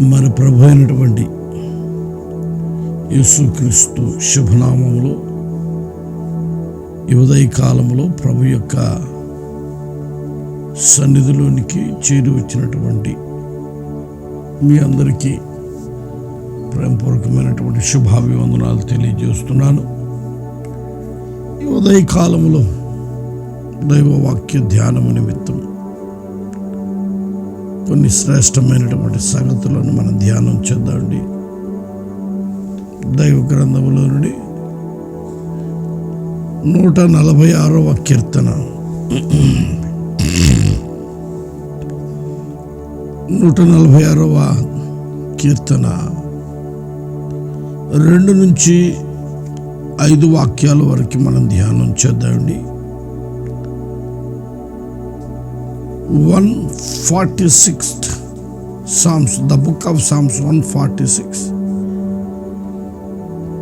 మన ప్రభు అయినటువంటి యేసుక్రీస్తు శుభనామములో ఉదయ కాలంలో ప్రభు యొక్క సన్నిధిలోనికి చేరి వచ్చినటువంటి మీ అందరికీ ప్రేమపూర్వకమైనటువంటి శుభాభివందనాలు తెలియజేస్తున్నాను. ఉదయ కాలంలో దైవవాక్య ధ్యానము నిమిత్తం కొన్ని శ్రేష్టమైనటువంటి సంగతులను మనం ధ్యానం చేద్దామండి. దైవ గ్రంథములో నుండి నూట నలభై ఆరవ కీర్తన. నూట నలభై ఆరవ కీర్తన. రెండు నుంచి ఐదు వాక్యాల వరకు మనం ధ్యానం చేద్దామండి. One forty sixth psalms the book of psalms one forty six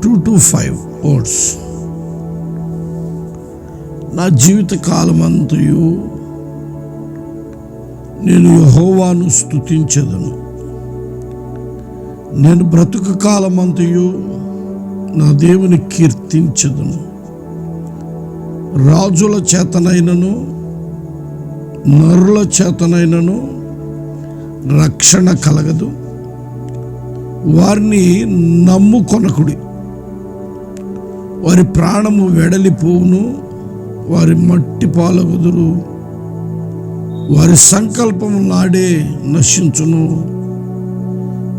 two to five oats నా జీవిత కాలమంతయు నేను యహోవాను స్థుతించదను నేను బ్రతుకు కాలమంతయు నా దేవుని కీర్తించదను. రాజుల చేతనైనను నరుల చేతనైనను రక్షణ కలగదు. వారిని నమ్ముకొనకుడి. వారి ప్రాణము వెడలిపోవును వారి మట్టి పాలగుదురు. వారి సంకల్పము నాడే నశించును.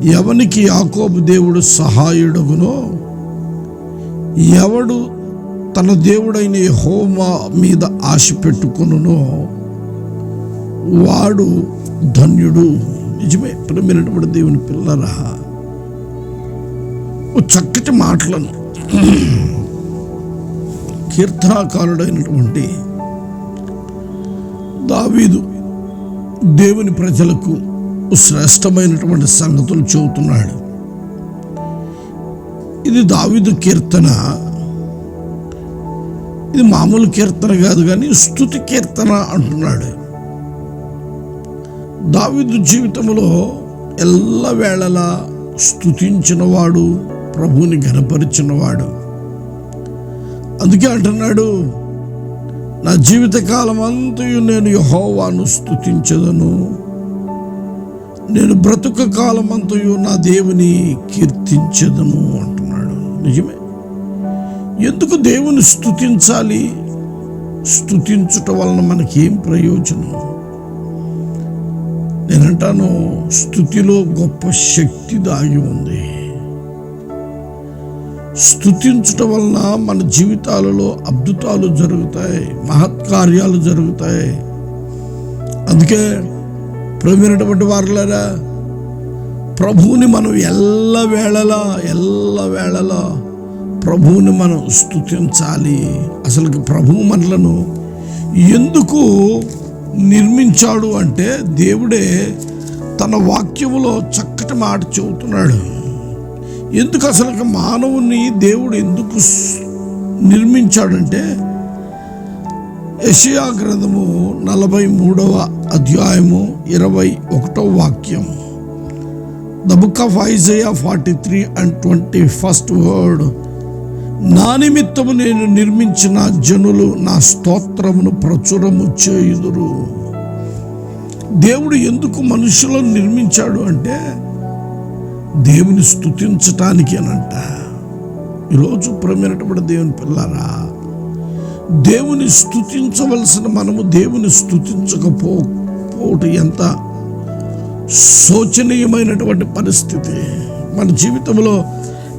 ఎవనికి యాకోబు దేవుడు సహాయుడగునో ఎవడు తన దేవుడైన హోమ మీద ఆశ పెట్టుకునునో వాడు ధన్యుడు. నిజమే ప్రేమైనటువంటి దేవుని పిల్లరా. ఓ చక్కటి మాటలను. కీర్తనాకారుడైనటువంటి దావీదు దేవుని ప్రజలకు శ్రేష్టమైనటువంటి సంగతులు చెబుతున్నాడు. ఇది దావీదు కీర్తన. ఇది మామూలు కీర్తన కాదు కానీ స్థుతి కీర్తన అంటున్నాడు. దావిదు జీవితంలో ఎల్లవేళలా స్తుతించినవాడు ప్రభువుని ఘనపరిచినవాడు. అందుకే అంటున్నాడు నా జీవితకాలం అంతయు నేను యహోవాను స్థుతించదను నేను బ్రతుక కాలం అంతయు నా దేవుని కీర్తించదను అంటున్నాడు. నిజమే? ఎందుకు దేవుని స్థుతించాలి స్థుతించుట వలన మనకేం ప్రయోజనం? నేనంటాను స్థుతిలో గొప్ప శక్తి దాగి ఉంది. స్థుతించుట వలన మన జీవితాలలో అద్భుతాలు జరుగుతాయి మహత్కార్యాలు జరుగుతాయి. అందుకే ప్రవీణటువంటి వారులరా ప్రభువుని మనం ఎల్ల వేళలా ఎల్ల వేళలా ప్రభువుని మనం స్థుతించాలి. అసలు ప్రభువు మనలను ఎందుకు నిర్మించాడు అంటే దేవుడే తన వాక్యములో చక్కటి మాట చెబుతున్నాడు. ఎందుకు అసలు మానవుని దేవుడు ఎందుకు నిర్మించాడంటే యషయా గ్రంథము నలభై మూడవ అధ్యాయము ఇరవై ఒకటవ వాక్యం. The book of Isaiah forty three and twenty first word నా నిమిత్తము నేను నిర్మించిన జనులు నా స్తోత్రమును ప్రచురము చేయుదురు. దేవుడు ఎందుకు మనుషులను నిర్మించాడు అంటే దేవుని స్థుతించటానికేనంట ఈరోజు ప్రమైనటువంటి దేవుని పిల్లారా దేవుని స్థుతించవలసిన మనము దేవుని స్థుతించకపోవటం ఎంత శోచనీయమైనటువంటి పరిస్థితి. మన జీవితంలో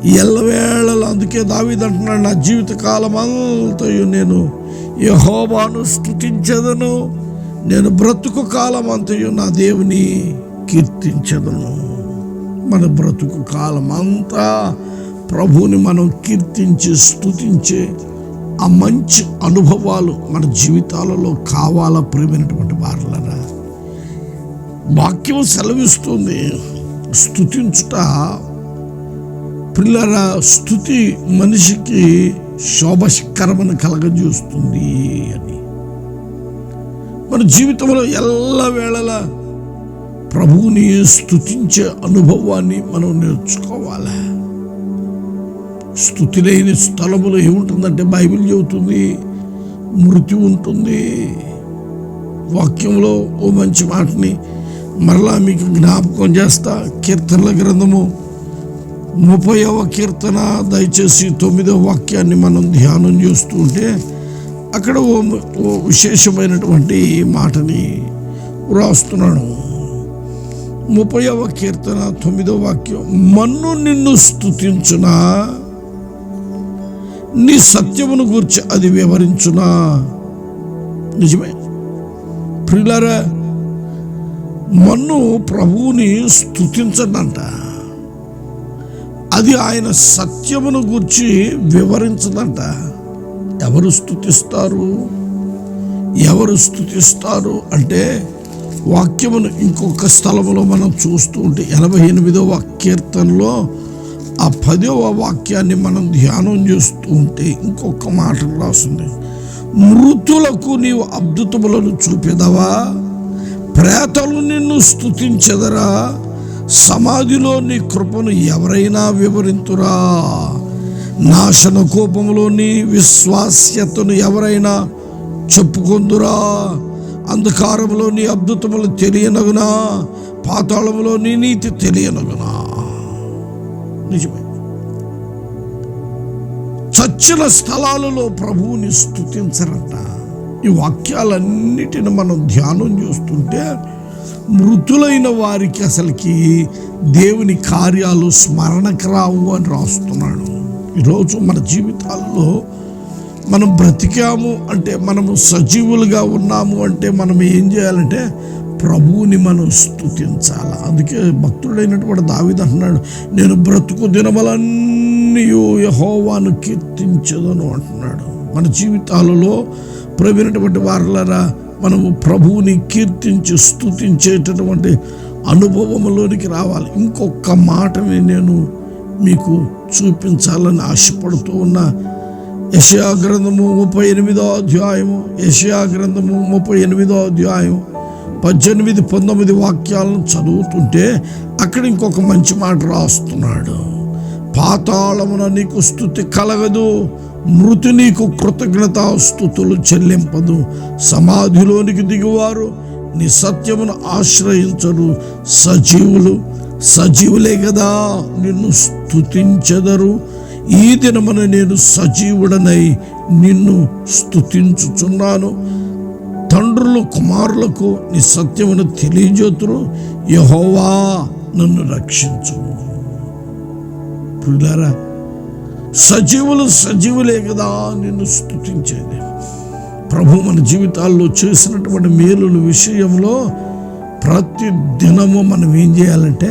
ఎల్లవేళలు అందుకే దావీదంటున్నాడు నా జీవిత కాలం అంతయు నేను యహోబాను స్థుతించదను నేను బ్రతుకు కాలం అంతయు నా దేవుని కీర్తించదను. మన బ్రతుకు కాలం అంతా ప్రభువుని మనం కీర్తించి స్థుతించే ఆ మంచి అనుభవాలు మన జీవితాలలో కావాలా ప్రేమైనటువంటి వారులరా? వాక్యం సెలవిస్తుంది స్థుతించుట పిల్లల స్థుతి మనిషికి శోభకరమను కలగజేస్తుంది అని. మన జీవితంలో ఎల్ల వేళలా ప్రభువుని స్థుతించే అనుభవాన్ని మనం నేర్చుకోవాలి? స్థుతి లేని స్థలములో ఏముంటుందంటే బైబిల్ చెబుతుంది మృతి ఉంటుంది. వాక్యంలో ఓ మంచి మాటని మరలా మీకు జ్ఞాపకం చేస్తా కీర్తనల గ్రంథము ముప్పైవ కీర్తన దయచేసి తొమ్మిదవ వాక్యాన్ని మనం ధ్యానం చేస్తూ ఉంటే అక్కడ ఓ ఓ విశేషమైనటువంటి మాటని వ్రాస్తున్నాను ముప్పైవ కీర్తన తొమ్మిదవ వాక్యం మన్ను నిన్ను స్తుతించునా నీ సత్యమును గూర్చి అది వివరించునా. నిజమే. ప్రిలరా మన్ను ప్రభువుని స్థుతించడంట అది ఆయన సత్యమును గుర్చి వివరించదంట. ఎవరు స్థుతిస్తారు ఎవరు స్థుతిస్తారు అంటే వాక్యమును ఇంకొక స్థలంలో మనం చూస్తూ ఉంటే ఎనభై ఎనిమిదవ కీర్తనలో ఆ పదవ వాక్యాన్ని మనం ధ్యానం చేస్తూ ఉంటే ఇంకొక మాట రాస్తుంది. మృతులకు నీవు అద్భుతములను చూపెదవా? ప్రేతలు నిన్ను స్థుతించదరా సమాధిలో నీ కృపను ఎవరైనా వివరింతురా? నాశన కోపంలో నీ విశ్వాస్యతను ఎవరైనా చెప్పుకుందురా? అంధకారంలో నీ అద్భుతములు తెలియనగునా? పాతాళములో నీ నీతి తెలియనగునా? నిజమే. చచ్చిన స్థలాలలో ప్రభువుని స్థుతించరట ఈ వాక్యాలన్నిటిని మనం ధ్యానం చేస్తుంటే మృతులైన వారికి అసలుకి దేవుని కార్యాలు స్మరణకు రావు అని రాస్తున్నాడు. ఈరోజు మన జీవితాల్లో మనం బ్రతికాము అంటే మనము సజీవులుగా ఉన్నాము అంటే మనం ఏం చేయాలంటే ప్రభువుని మనం స్థుతించాలి అందుకే భక్తుడైనటువంటి దావిద అంటున్నాడు నేను బ్రతుకు దినములన్నీ యహోవాను కీర్తించదను అంటున్నాడు. మన జీవితాలలో ప్రవీణటువంటి వారులరా మనము ప్రభువుని కీర్తించి స్థుతించేటటువంటి అనుభవంలోనికి రావాలి. ఇంకొక మాటని నేను మీకు చూపించాలని ఆశపడుతూ ఉన్నా. యషయా గ్రంథము ముప్పై ఎనిమిదో అధ్యాయము యషయా గ్రంథము ముప్పై ఎనిమిదో అధ్యాయం పద్దెనిమిది పంతొమ్మిది వాక్యాలను చదువుతుంటే అక్కడ ఇంకొక మంచి మాట రాస్తున్నాడు. పాతాళమున నీకు స్థుతి కలగదు. మృతి నీకు కృతజ్ఞతా స్థుతులు చెల్లింపదు. సమాధిలోనికి దిగువారు. నీ సత్యమును ఆశ్రయించరు సజీవులు. సజీవులే కదా నిన్ను స్తుతించెదరు. ఈ దినమున నేను సజీవుడనై నిన్ను స్తుతించుచున్నాను. తండ్రులు కుమారులకు నీ సత్యమును తెలియజేతురు. యహోవా నన్ను రక్షించు ప్రియులారా సజీవులు సజీవులే కదా నిన్ను స్థుతించేది ప్రభు మన జీవితాల్లో చేసినటువంటి మేలుల విషయంలో ప్రతి దినము మనం ఏం చేయాలంటే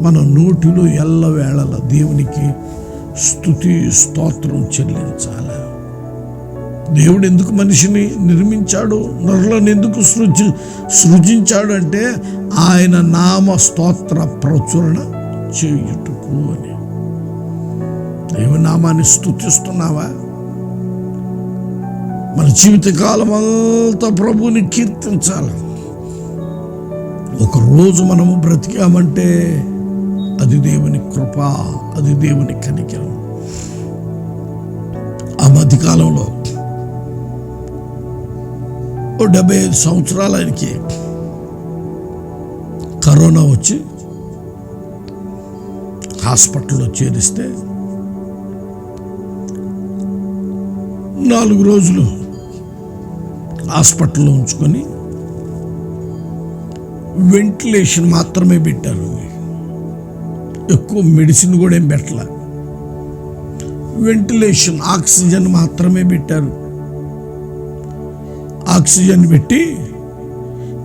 మన నోటిలో ఎల్లవేళల దేవునికి స్థుతి స్తోత్రం చెల్లించాలి. దేవుడు ఎందుకు మనిషిని నిర్మించాడు? నరులను ఎందుకు సృజి సృజించాడు అంటే ఆయన నామ స్తోత్ర ప్రచురణ చేయుటకు అని. దేవుని నామాన్ని స్థుతిస్తున్నావా మన జీవితకాలం అంతా ప్రభువుని కీర్తించాలి. ఒకరోజు మనము బ్రతికామంటే అది దేవుని కృప అది దేవుని కనికరం. ఆ మధ్యకాలంలో ఓ డెబ్బై ఐదు సంవత్సరాలు ఆయనకి కరోనా వచ్చి హాస్పిటల్లో చేరిస్తే నాలుగు రోజులు హాస్పిటల్లో ఉంచుకొని వెంటిలేషన్ మాత్రమే పెట్టారు. ఎక్కువ మెడిసిన్ కూడా ఏం పెట్టలే. వెంటిలేషన్ ఆక్సిజన్ మాత్రమే పెట్టారు. ఆక్సిజన్ పెట్టి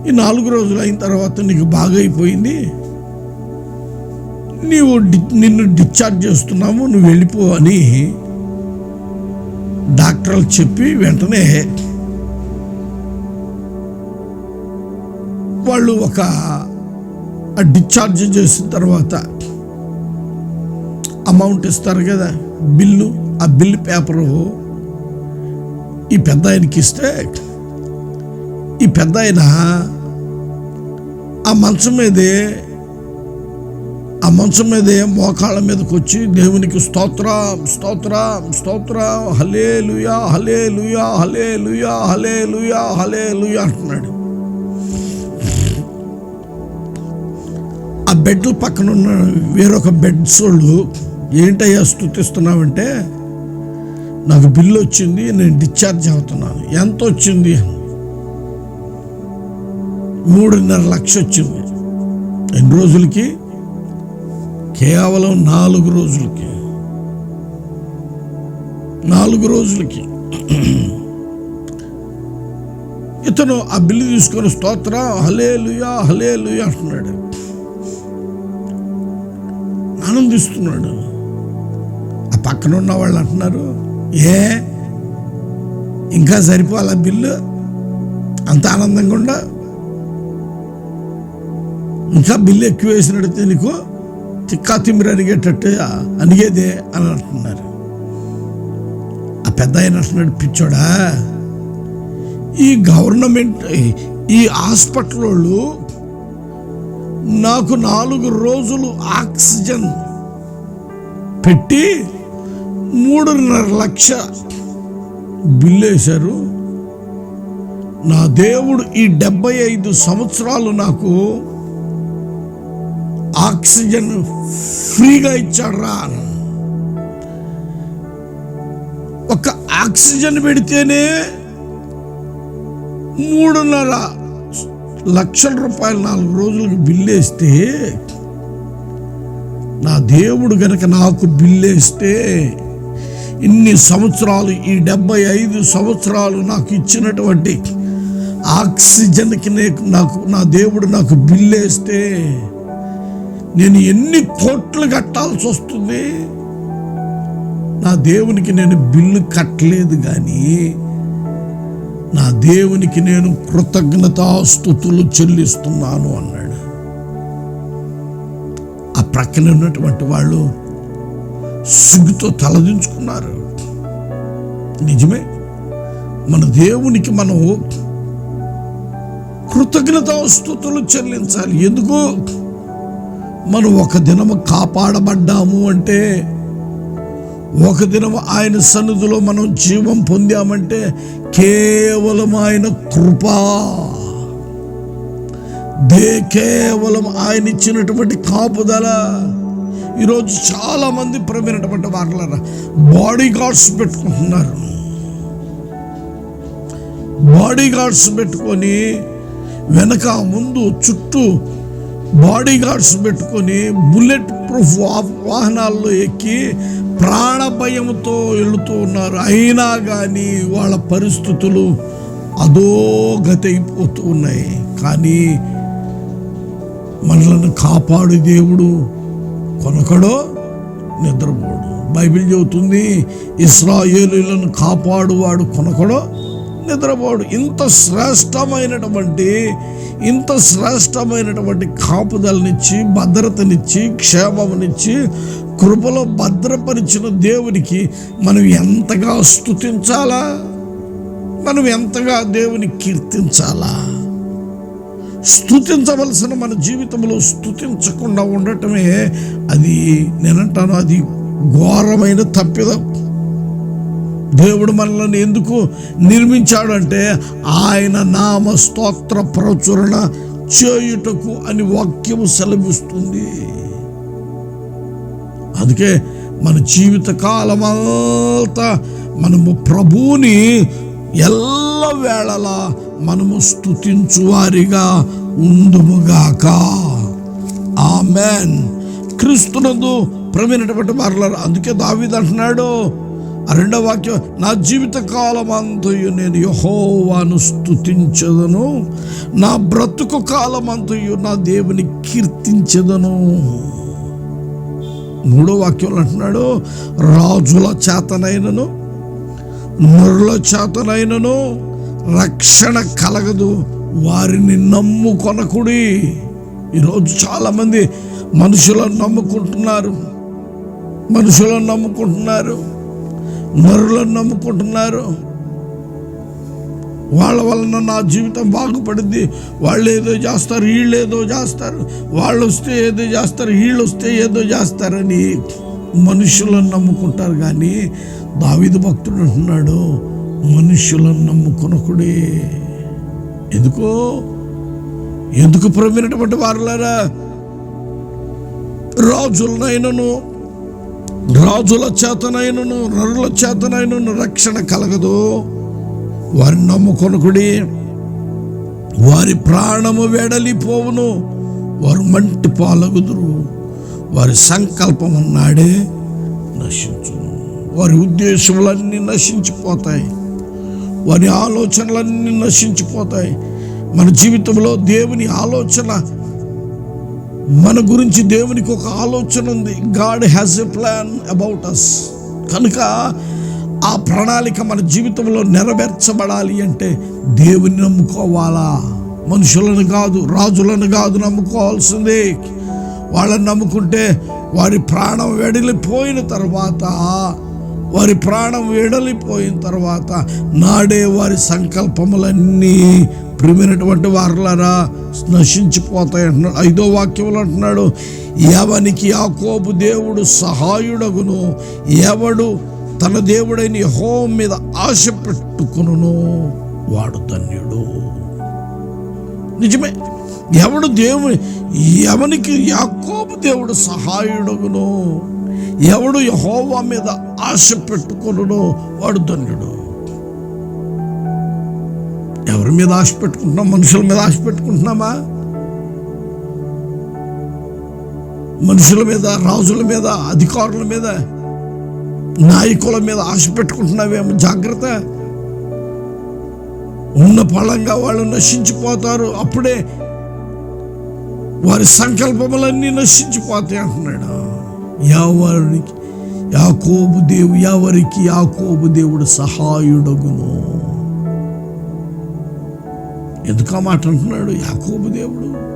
ఈ నాలుగు రోజులు అయిన తర్వాత నీకు బాగా అయిపోయింది నీవు డి- నిన్ను డిశ్చార్జ్ చేస్తున్నాము నువ్వు వెళ్ళిపో అని డాక్టర్లు చెప్పి వెంటనే వాళ్ళు ఒక డిశ్చార్జ్ చేసిన తర్వాత అమౌంట్ ఇస్తారు కదా. బిల్లు ఆ బిల్లు పేపరు ఈ పెద్ద ఆయనకి ఇస్తే ఈ పెద్ద ఆయన ఆ మంచం మీదే ఆ మంచం మీద మోకాళ్ళ మీదకి వచ్చి దేవునికి స్తోత్ర స్తోత్ర స్తోత్ర హలే లుయా హలే లుయా హలే లుయా హలే లుయా హలే లుయా అంటున్నాడు. ఆ బెడ్ పక్కన ఉన్న వేరొక బెడ్స్ వాళ్ళు ఏంటయ్యా స్థుతిస్తున్నావంటే నాకు బిల్లు వచ్చింది నేను డిశ్చార్జ్ అవుతున్నాను. ఎంత వచ్చింది? మూడున్నర లక్ష వచ్చింది. ఎన్ని రోజులకి? కేవలం నాలుగు రోజులకి. నాలుగు రోజులకి. ఇతను ఆ బిల్లు తీసుకొని స్తోత్ర హలే హలేలుయా హలే అంటున్నాడు. ఆనందిస్తున్నాడు. ఆ పక్కన ఉన్న వాళ్ళు అంటున్నారు ఏ ఇంకా సరిపోవాలా బిల్లు? అంత ఆనందంగా ఉండ? ఇంకా బిల్లు ఎక్కువ వేసినట్టు నీకు తిక్కా తిమ్మిరి అడిగేటట్టు అడిగేదే అని అంటున్నారు. ఆ పెద్ద ఆయన అంటున్నాడు పిచ్చోడా ఈ గవర్నమెంట్ ఈ హాస్పిటల్ వాళ్ళు నాకు నాలుగు రోజులు ఆక్సిజన్ పెట్టి మూడున్నర లక్ష బిల్లు వేశారు. నా దేవుడు ఈ డెబ్బై ఐదు సంవత్సరాలు నాకు ఆక్సిజన్ ఫ్రీగా ఇచ్చాడ్రా ఒక ఆక్సిజన్ పెడితేనే మూడున్నర లక్షల రూపాయలు నాలుగు రోజులకు బిల్లేస్తే నా దేవుడు గనక నాకు బిల్లేస్తే ఇన్ని సంవత్సరాలు ఈ డెబ్బై ఐదు సంవత్సరాలు నాకు ఇచ్చినటువంటి ఆక్సిజన్కి నాకు నా దేవుడు నాకు బిల్లేస్తే నేను ఎన్ని కోట్లు కట్టాల్సి వస్తుంది? నా దేవునికి నేను బిల్లు కట్టలేదు కానీ నా దేవునికి నేను కృతజ్ఞతాస్థుతులు చెల్లిస్తున్నాను అన్నాడు. ఆ ప్రక్కన ఉన్నటువంటి వాళ్ళు సిగ్గుతో తలదించుకున్నారు. నిజమే మన దేవునికి మనం కృతజ్ఞతాస్థుతులు చెల్లించాలి. ఎందుకు? మనం ఒక దినము కాపాడబడ్డాము అంటే ఒక దినం ఆయన సన్నిధిలో మనం జీవం పొందామంటే కేవలం ఆయన కృప. దే కేవలం ఆయన ఇచ్చినటువంటి కాపుదల. ఈరోజు చాలా మంది ప్రమైనటువంటి వాళ్ళ బాడీ గార్డ్స్ పెట్టుకుంటున్నారు. బాడీ గార్డ్స్ పెట్టుకొని వెనక ముందు చుట్టూ బాడీ గార్డ్స్ పెట్టుకొని బుల్లెట్ ప్రూఫ్ వాహనాల్లో ఎక్కి ప్రాణ భయంతో వెళుతూ ఉన్నారు. అయినా కానీ వాళ్ళ పరిస్థితులు అధోగతి అయిపోతూ ఉన్నాయి. కానీ మనలను కాపాడు దేవుడు. కొనకడో నిద్రపోడు. బైబిల్ చెబుతుంది ఇస్రాయేలులను కాపాడువాడు కొనకడో నిద్రపోడు. ఇంత శ్రేష్టమైనటువంటి ఇంత శ్రేష్టమైనటువంటి కాపుదలనిచ్చి భద్రతనిచ్చి క్షేమమునిచ్చి కృపలో భద్రపరిచిన దేవునికి మనం ఎంతగా స్తుతించాలా? మనం ఎంతగా దేవుని కీర్తించాలా? స్తుతించవలసిన మన జీవితంలో స్థుతించకుండా ఉండటమే అది నేనంటాను అది ఘోరమైన తప్పిదం. దేవుడు మనల్ని ఎందుకు నిర్మించాడంటే ఆయన నామ స్తోత్ర ప్రచురణ చేయుటకు అని వాక్యము సెలవిస్తుంది. అందుకే మన జీవిత కాలమంతా మనము ప్రభువుని ఎల్ల వేళలా మనము స్తుతించువారిగా ఉందుముగాక ఆమెన్. క్రీస్తునందు ప్రవీణటువంటి వారులారా అందుకే దావీదు రెండవ ఆ వాక్యం నా జీవిత కాలం అంతయు నేను యహోవాను స్థుతించదను నా బ్రతుకు కాలం అంతయు నా దేవుని కీర్తించదను. మూడో వాక్యంలో అంటున్నాడు రాజుల చేతనైనను నరుల చేతనైనను రక్షణ కలగదు వారిని నమ్ముకొనకుడి. ఈరోజు చాలామంది మనుషులను నమ్ముకుంటున్నారు మనుషులను నమ్ముకుంటున్నారు. మరులను నమ్ముకుంటున్నారు. వాళ్ళ వలన నా జీవితం బాగుపడింది. వాళ్ళు ఏదో చేస్తారు వీళ్ళు ఏదో చేస్తారు. వాళ్ళు వస్తే ఏదో చేస్తారు వీళ్ళు వస్తే ఏదో చేస్తారని మనుషులను నమ్ముకుంటారు కానీ దావిద భక్తుడు అంటున్నాడు మనుషులను నమ్ముకొనకుడే. ఎందుకో? ఎందుకు ప్రమినటువంటి వారులారా? రాజులనైనను రాజుల చేతనైనను నరుల చేతనైనను రక్షణ కలగదు. వారిని నమ్ముకొనకుడి వారి ప్రాణము వెడలిపోవును. వారు మంటి పాలగుదురు. వారి సంకల్పం అన్నాడే నశించును. వారి ఉద్దేశములన్నీ నశించిపోతాయి. వారి ఆలోచనలన్నీ నశించిపోతాయి. మన జీవితంలో దేవుని ఆలోచన మన గురించి దేవునికి ఒక ఆలోచన ఉంది. God has a plan about us కనుక ఆ ప్రణాళిక మన జీవితంలో నెరవేర్చబడాలి అంటే దేవుని నమ్ముకోవాలా? మనుషులను కాదు రాజులను కాదు నమ్ముకోవాల్సిందే. వాళ్ళని నమ్ముకుంటే వారి ప్రాణం వెడలిపోయిన తర్వాత వారి ప్రాణం వెడలిపోయిన తర్వాత నాడే వారి సంకల్పములన్నీ ప్రిమినటువంటి వారులారా నశించిపోతాయి అంటున్నాడు. ఐదో వాక్యంలో అంటున్నాడు ఎవనికి యాకోబు దేవుడు సహాయుడగును ఎవడు తన దేవుడైన హోం మీద ఆశ పెట్టుకును వాడు ధన్యుడు. నిజమే ఎవడు దేవు ఎవనికి యాకోబు దేవుడు సహాయుడగును ఎవడు యహోవా మీద ఆశ పెట్టుకును వాడు ధన్యుడు. ఎవరి మీద ఆశ పెట్టుకుంటున్నాం? మనుషుల మీద ఆశ పెట్టుకుంటున్నామా? మనుషుల మీద రాజుల మీద అధికారుల మీద నాయకుల మీద ఆశ పెట్టుకుంటున్నావేమో జాగ్రత్త. ఉన్న ఫలంగా వాళ్ళు నశించిపోతారు. అప్పుడే వారి సంకల్పములన్నీ నశించిపోతాయి అంటున్నాడు. ఎవరికి యాకోబు దేవు ఎవరికి యాకోబు దేవుడు సహాయుడగును? ఎందుకు ఆ మాట అంటున్నాడు? యాకోబు దేవుడు.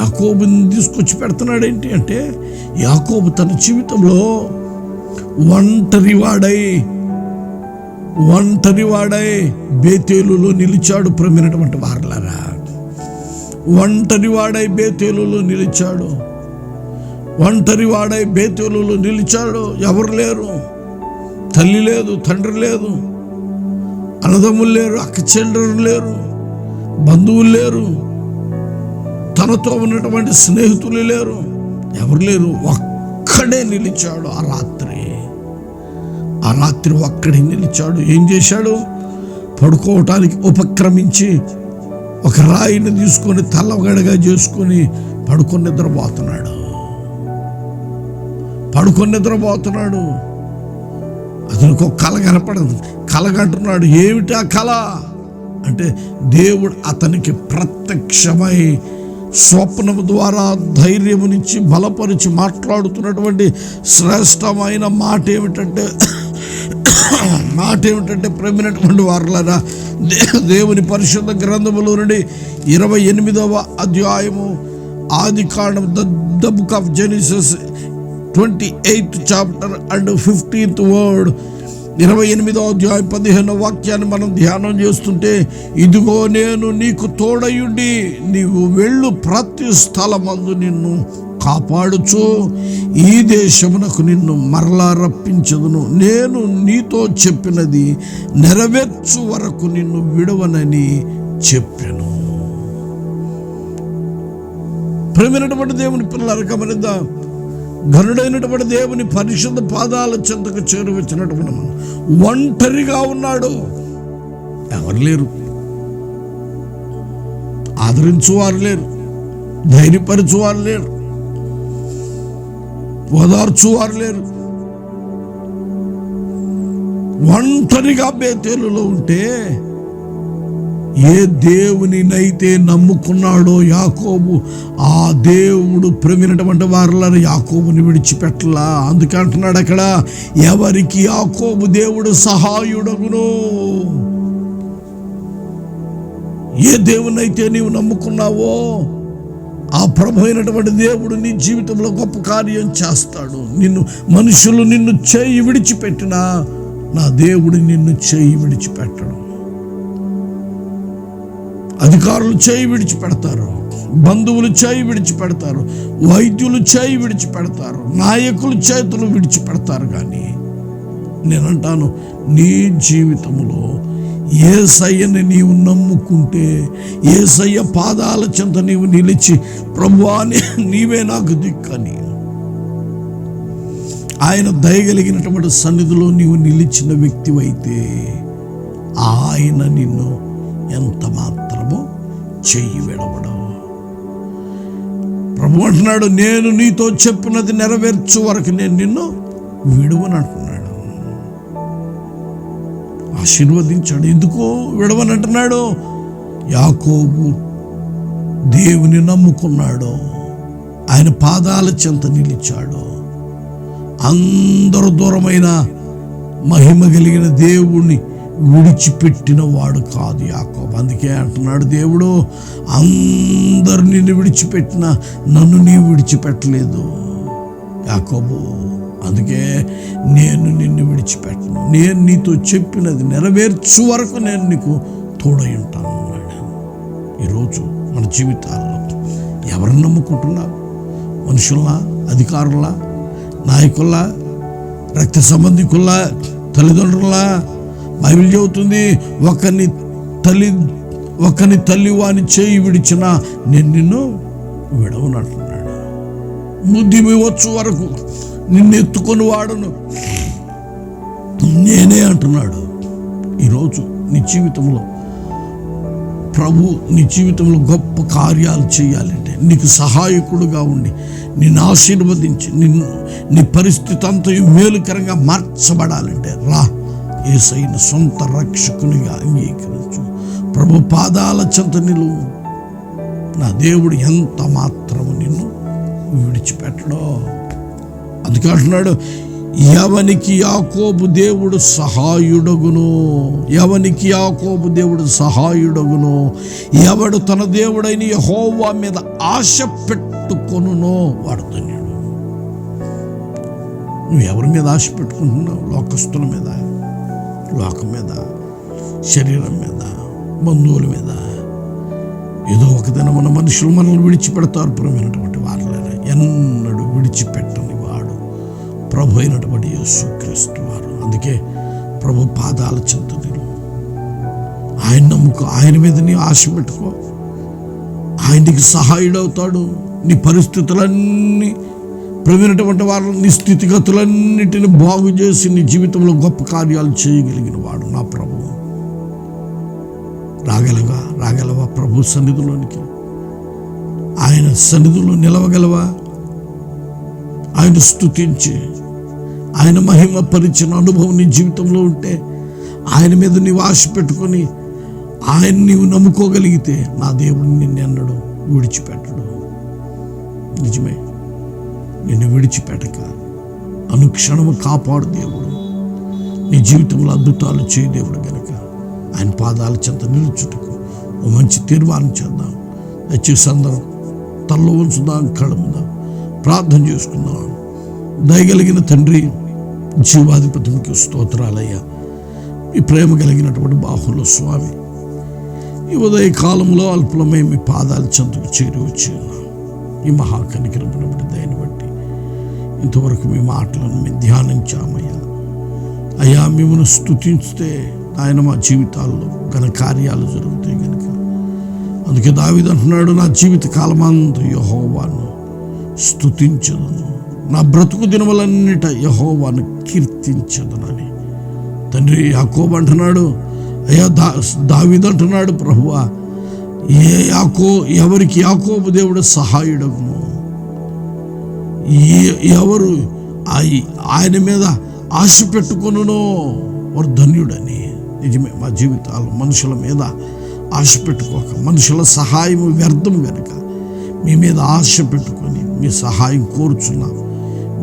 యాకోబుని తీసుకొచ్చి పెడుతున్నాడు ఏంటి అంటే యాకోబు తన జీవితంలో ఒంటరి వాడై ఒంటరి వాడై బేతేలులో నిలిచాడు ప్రమినటువంటి వారలారా. ఒంటరి వాడై బేతేలులో నిలిచాడు. ఒంటరి వాడై బేతేలులో నిలిచాడు. ఎవరు లేరు? తల్లి లేదు తండ్రి లేదు. అన్నదమ్ములు లేరు అక్క చెల్లెలు లేరు. బంధువులు లేరు. తనతో ఉన్నటువంటి స్నేహితులు లేరు. ఎవరు లేరు. ఒక్కడే నిలిచాడు ఆ రాత్రి. ఆ రాత్రి ఒక్కడే నిలిచాడు. ఏం చేశాడు? పడుకోవటానికి ఉపక్రమించి ఒక రాయిని తీసుకొని తల్లగడగా చేసుకొని పడుకొని నిద్రపోతున్నాడు. పడుకొని నిద్రపోతున్నాడు. అతనికి ఒక కళ కనపడదు. కలగంటున్నాడు ఏమిటి ఆ కళ? అంటే దేవుడు అతనికి ప్రత్యక్షమై స్వప్నము ద్వారా ధైర్యమునిచ్చి బలపరిచి మాట్లాడుతున్నటువంటి శ్రేష్టమైన మాట ఏమిటంటే మాట ఏమిటంటే ప్రేమినటువంటి వారులరా దేవుని పరిశుద్ధ గ్రంథములో నుండి ఇరవై ఎనిమిదవ అధ్యాయము ఆది కాండం the the book of Genesis twenty eighth chapter and fifteenth word ఇరవై ఎనిమిదో అధ్యాయం పదిహేనో వాక్యాన్ని మనం ధ్యానం చేస్తుంటే ఇదిగో నేను నీకు తోడయుండి నీవు వెళ్ళు ప్రతి స్థలమందు నిన్ను కాపాడుచు. ఈ దేశమునకు నిన్ను మరలా రప్పించదును. నేను నీతో చెప్పినది నెరవేర్చు వరకు నిన్ను విడవనని చెప్పాను. ప్రేమైనటువంటి దేవుని పిల్లలు గమనిద్దాం. ఘనుడైనటువంటి దేవుని పరిశుద్ధ పాదాల చెంతకు చేరువచ్చినటువంటి మనం. ఒంటరిగా ఉన్నాడు. ఎవరు లేరు. ఆదరించువారు లేరు. ధైర్యపరచువారు లేరు. ఓదార్చువారు లేరు. ఒంటరిగా బేతేలులో ఉంటే ఏ దేవునినైతే నమ్ముకున్నాడో యాకోబు ఆ దేవుడు ప్రమినటువంటి వారిలో యాకోబుని విడిచిపెట్టలా. అందుకే అంటున్నాడు అక్కడ ఎవరికి యాకోబు దేవుడు సహాయుడగును? ఏ దేవునైతే నీవు నమ్ముకున్నావో ఆ ప్రభు అయినటువంటి దేవుడు నీ జీవితంలో గొప్ప కార్యం చేస్తాడు. నిన్ను మనుషులు నిన్ను చేయి విడిచిపెట్టినా నా దేవుడు నిన్ను చేయి విడిచిపెట్టడు. అధికారులు చేయి విడిచిపెడతారు బంధువులు చేయి విడిచిపెడతారు వైద్యులు చేయి విడిచిపెడతారు నాయకులు చేతులు విడిచిపెడతారు కానీ నేనంటాను నీ జీవితంలో ఏ సయ్యని నీవు నమ్ముకుంటే ఏ సయ్య పాదాల చెంత నీవు నిలిచి ప్రభువాని నీవే నాకు దిక్కని. ఆయన దయగలిగినటువంటి సన్నిధిలో నీవు నిలిచిన వ్యక్తివైతే ఆయన నిన్ను ఎంత మాత్రం చెయ్యి విడవడం. ప్రభు అంటున్నాడు నేను నీతో చెప్పినది నెరవేర్చు వరకు నేను నిన్ను విడువని అంటున్నాడు ఆశీర్వదించాడు. ఎందుకో విడవని అంటున్నాడు యాకోబు దేవుని నమ్ముకున్నాడు. ఆయన పాదాల చెంత నిలిచాడు. అందరూ దూరమైన మహిమ కలిగిన దేవుణ్ణి విడిచిపెట్టిన వాడు కాదు యాకోబు. అందుకే అంటున్నాడు దేవుడు అందరు నిన్ను విడిచిపెట్టిన నన్ను నీ విడిచిపెట్టలేదు యాకోబు. అందుకే నేను నిన్ను విడిచిపెట్టను. నేను నీతో చెప్పినది నెరవేర్చు వరకు నేను నీకు తోడై ఉంటాను అన్నాడు. ఈరోజు మన జీవితాల్లో ఎవరిని నమ్ముకుంటున్నావు? మనుషుల్లా? అధికారుల నాయకుల్లా? రక్త సంబంధికుల్లా? తల్లిదండ్రులా బైబిల్ చెబుతుంది ఒకని తల్లి ఒకని తల్లి వాని చేయి విడిచిన నేను నిన్ను విడవనంటున్నాడు బుద్ధి వచ్చు వరకు నిన్ను ఎత్తుకొని వాడను. నేనే అంటున్నాడు. ఈరోజు నీ జీవితంలో ప్రభు నీ జీవితంలో గొప్ప కార్యాలు చేయాలంటే నీకు సహాయకుడుగా ఉండి నిన్ను ఆశీర్వదించి నిన్ను నీ పరిస్థితి అంతయు మేలుకరంగా మార్చబడాలంటే రా. ఏసైన సొంత రక్షకునిగా అంగీకరించు. ప్రభు పాదాల చెంత నిలువు నా దేవుడు ఎంత మాత్రము నిన్ను విడిచిపెట్టడో. అందుకే అంటున్నాడు ఎవనికి యాకోబు దేవుడు సహాయుడగును. ఎవనికి యాకోబు దేవుడు సహాయుడగును. ఎవడు తన దేవుడైన యహోవా మీద ఆశ పెట్టుకొనునో వాడు ధన్యుడు. నువ్వు ఎవరి మీద ఆశ పెట్టుకుంటున్నావు? లోకస్తుల మీద. లోకం మీద శరీరం మీద బంధువుల మీద ఏదో ఒక దినమున మనుషులు మనల్ని విడిచిపెడతారు. ప్రియమైనటువంటి వాళ్ళని ఎన్నడూ విడిచిపెట్టని వాడు ప్రభు అయినటువంటి యేసుక్రీస్తు వారు. అందుకే ప్రభు పాదాల చెంత ఆయన నమ్ముకో ఆయన మీద నీ ఆశ పెట్టుకో. ఆయనకి సహాయుడవుతాడు. నీ పరిస్థితులన్నీ ప్రవీణటువంటి వారు నీ స్థితిగతులన్నిటిని బాగు చేసి నీ జీవితంలో గొప్ప కార్యాలు చేయగలిగిన వాడు నా ప్రభు. రాగలవా? రాగలవా ప్రభు సన్నిధిలోనికి? ఆయన సన్నిధిలో నిలవగలవా? ఆయన స్తుతించి ఆయన మహిమ పరిచిన అనుభవం నీ జీవితంలో ఉంటే ఆయన మీద నీవు ఆశ పెట్టుకొని ఆయన నీవు నమ్ముకోగలిగితే నా దేవుడిని నిన్ను నిన్నెన్నడు విడిచిపెట్టడు. నిజమే. నిన్ను విడిచిపెట్టక. అనుక్షణము కాపాడు దేవుడు. నీ జీవితంలో అద్భుతాలు చేయి దేవుడు గనక. ఆయన పాదాల చెంత నిలుచుటకు ఓ మంచి తీర్మానం చేద్దాం. దయచేసి అందరం తల్లో ఉంచుదాం కడుముదాం ప్రార్థన చేసుకుందాం. దయగలిగిన తండ్రి జీవాధిపతికి స్తోత్రాలయ్యా. ఈ ప్రేమ కలిగినటువంటి బాహుల స్వామి ఈ ఉదయ కాలంలో అల్పులమై మీ పాదాల చెంతకు చేరి వచ్చి ఈ మహాకనికరమైనటువంటి దయని బట్టి ఇంతవరకు మీ మాటలను మేము ధ్యానించామయ్యా. అయ్యా మిమ్మల్ని స్తుతిస్తే ఆయన మా జీవితాల్లో ఘన కార్యాలు జరుగుతాయి కనుక అందుకే దావిది అంటున్నాడు నా జీవిత కాలమంతా యహోవాను స్థుతించదును నా బ్రతుకు దినములన్నిట యహోవాను కీర్తించదునని. తండ్రి యాకోబు అంటున్నాడు అయ్యా దా దావిది అంటున్నాడు ప్రభువా ఏ యాకో ఎవరికి యాకోబు దేవుడు సహాయుడగును? ఎవరు? ఆయన మీద ఆశ పెట్టుకొనునో. వారు ధన్యుడని. నిజమే మా జీవితాలు మనుషుల మీద ఆశ పెట్టుకోక మనుషుల సహాయం వ్యర్థం కనుక మీ మీద ఆశ పెట్టుకొని మీ సహాయం కోరుచున్నాం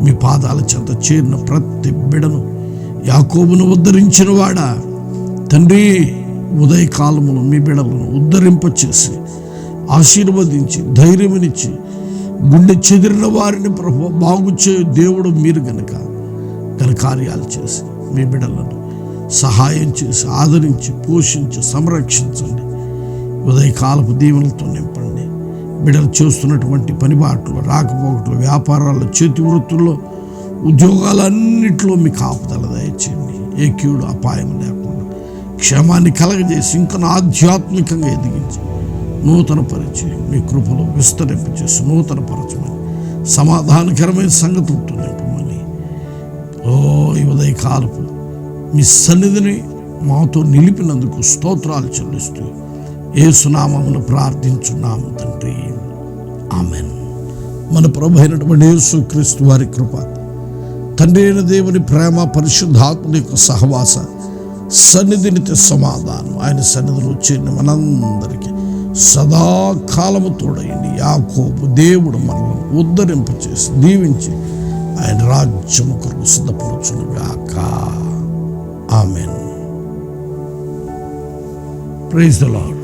మీ పాదాల చెంత చేరిన ప్రతి బిడను యాకోబును ఉద్ధరించిన వాడా. తండ్రి ఉదయకాలములు మీ బిడలను ఉద్ధరింపచేసి ఆశీర్వదించి ధైర్యమునిచ్చి గుండె చెదిరిన వారిని ప్రభు బాగు చే దేవుడు మీరు గనక తన కార్యాలు చేసి మీ బిడ్డలను సహాయం చేసి ఆదరించి పోషించి సంరక్షించండి. ఉదయకాలపు దీవెనలతో నింపండి. బిడ్డలు చేస్తున్నటువంటి పనిబాట్లు రాకపోకట్లు వ్యాపారాల్లో చేతి వృత్తుల్లో ఉద్యోగాలన్నింటిలో మీ కాపుదల దయచేయండి. ఏ క్యూడు అపాయం లేకుండా క్షేమాన్ని కలగజేసి ఇంకా ఆధ్యాత్మికంగా ఎదిగించండి. నూతనపరిచి మీ కృపలో విస్తరింపచేసి నూతనపరచమని సమాధానకరమైన సంగతులతో నింపమని. ఓ ఈ ఉదయకాలపు మీ సన్నిధిని మాతో నిలిపినందుకు స్తోత్రాలు చెల్లిస్తూ ఏసునామమును ప్రార్థించున్నాము తండ్రి. ఆమెన్. మన ప్రభు అయినటువంటి యేసు క్రీస్తు వారి కృప తండ్రి అయిన దేవుని ప్రేమ పరిశుద్ధాత్మ యొక్క సహవాస సన్నిధినిత సమాధానం ఆయన సన్నిధిలో చేరిన మనందరికీ సదాకాలము తోడైంది. యాకోబు దేవుడు మనల్ని ఉద్ధరింపచేసి దీవించి ఆయన రాజ్యము కొరకు సిద్ధపరచునుగాక. ఆమెన్. Praise the lord.